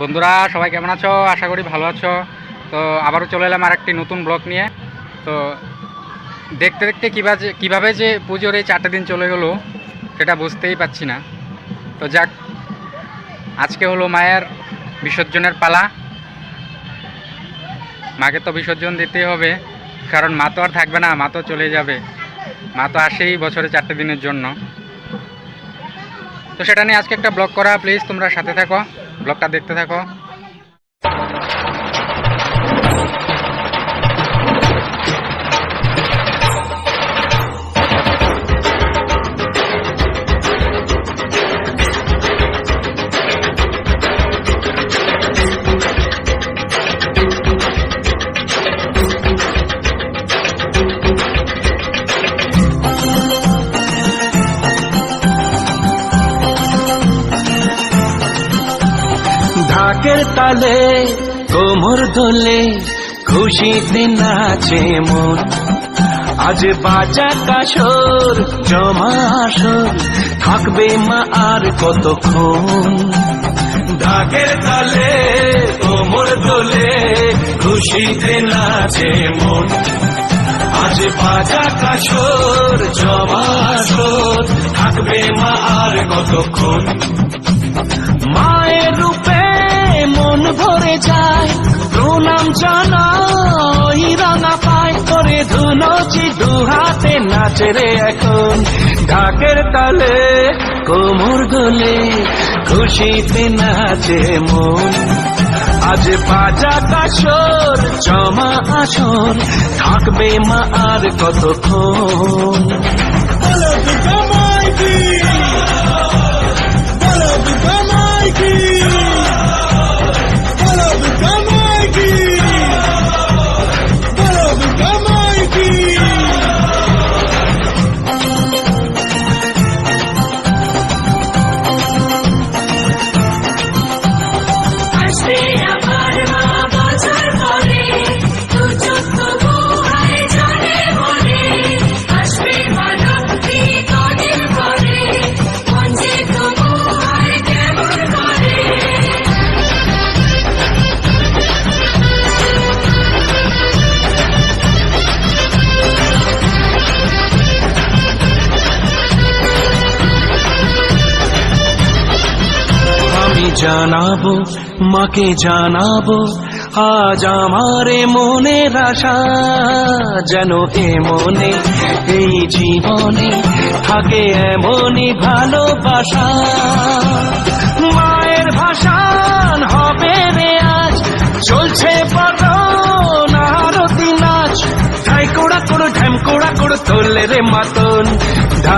বন্ধুরা, সবাই কেমন আছো? আশা করি ভালো আছো। তো আবারও চলে এলাম আর একটি নতুন ব্লগ নিয়ে। তো দেখতে দেখতে কীভাবে কীভাবে যে পুজোর এই চারটে দিন চলে গেলো, সেটা বুঝতেই পারছি না। তো যাক, আজকে হলো মায়ের বিসর্জনের পালা। মাকে তো বিসর্জন দিতেই হবে, কারণ মা তো আর থাকবে না, মা তো চলে যাবে। মা তো আসেই বছরে চারটে দিনের জন্য। তো সেটা নিয়ে আজকে একটা ব্লগ করা প্লিজ তোমরা সাথে থাকো। ব্লগটা দেখতে থাকো। ঢাকের তালে, কোমর দোলে খুশিতে নাচে মন। আজ বাজা কাসর জমা আসর, থাকবে মা আর কতক্ষণ? ঢাকের তালে, কোমর দোলে খুশিতে নাচে মন। আজ বাজা কাসর জমা আসর, থাকবে মা আর কতক্ষণ? মায়ের রূপে ভরে যায়। প্রণাম জানাই, রাঙা পায় করে ধুনচি দু হাতে নাচে রে এখন। ঢাকের তালে কোমর দোলে খুশিতে নাচে মন। আজ বাজা কাসর জমা আসর, থাকবে মা আর কতক্ষণ? জানাব, মাকে জানাব, আজ আমারে মনের আশা যেন এ মনে, এই জীবনে থাকে এমনই ভালোবাসা। মায়ের ভাষান হবে রে আজ, চলছে বরণ আরতি নাচ। ঠাই কোড়া কোড়ো, ঢ্যাম কোড়া তোলে রে মাতন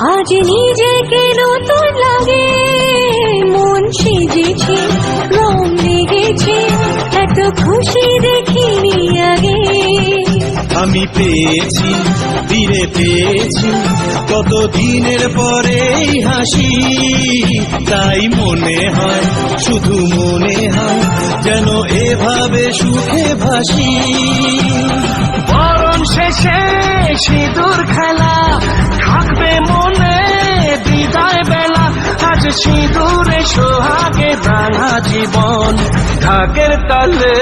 আজ নিজেকে নতুন লাগে। মন সেজেছে, রং লেগেছে, এত খুশি দেখিনি আগে। আমি পেয়েছি, ফিরে পেয়েছি কত দিনের পরে হাসি। তাই মনে হয়, শুধু মনে হয়, যেন এভাবে সুখে ভাসি। সিঁদুরে সোহাগে রাঙা জীবন। ঢাকের তালে,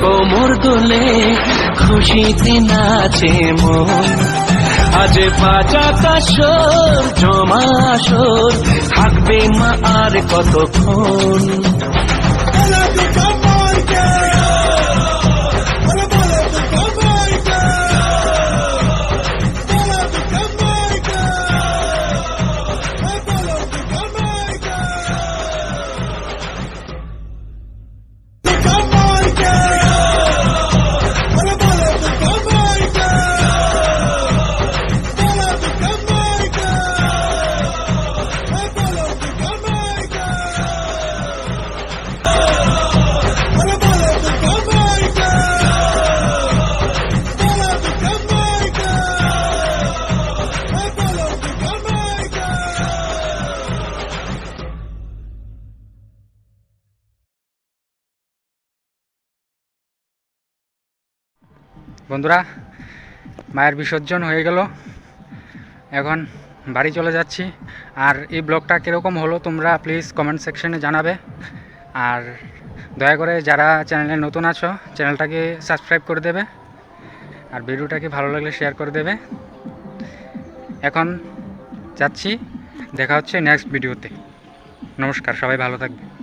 কোমর দোলে, খুশিতে নাচে মন। আজ বাজা সোর জমা আসর, থাকবে মা আর কতক্ষণ? বন্ধুরা, মায়ের বিসর্জন হয়ে গেল। এখন বাড়ি চলে যাচ্ছি। আর এই ব্লগটা কীরকম হলো তোমরা প্লিজ কমেন্ট সেকশনে জানাবে। আর দয়া করে যারা চ্যানেলে নতুন আছো চ্যানেলটাকে সাবস্ক্রাইব করে দেবে। আর ভিডিওটাকে ভালো লাগলে শেয়ার করে দেবে। এখন যাচ্ছি, দেখা হচ্ছে নেক্সট ভিডিওতে নমস্কার, সবাই ভালো থাকবে।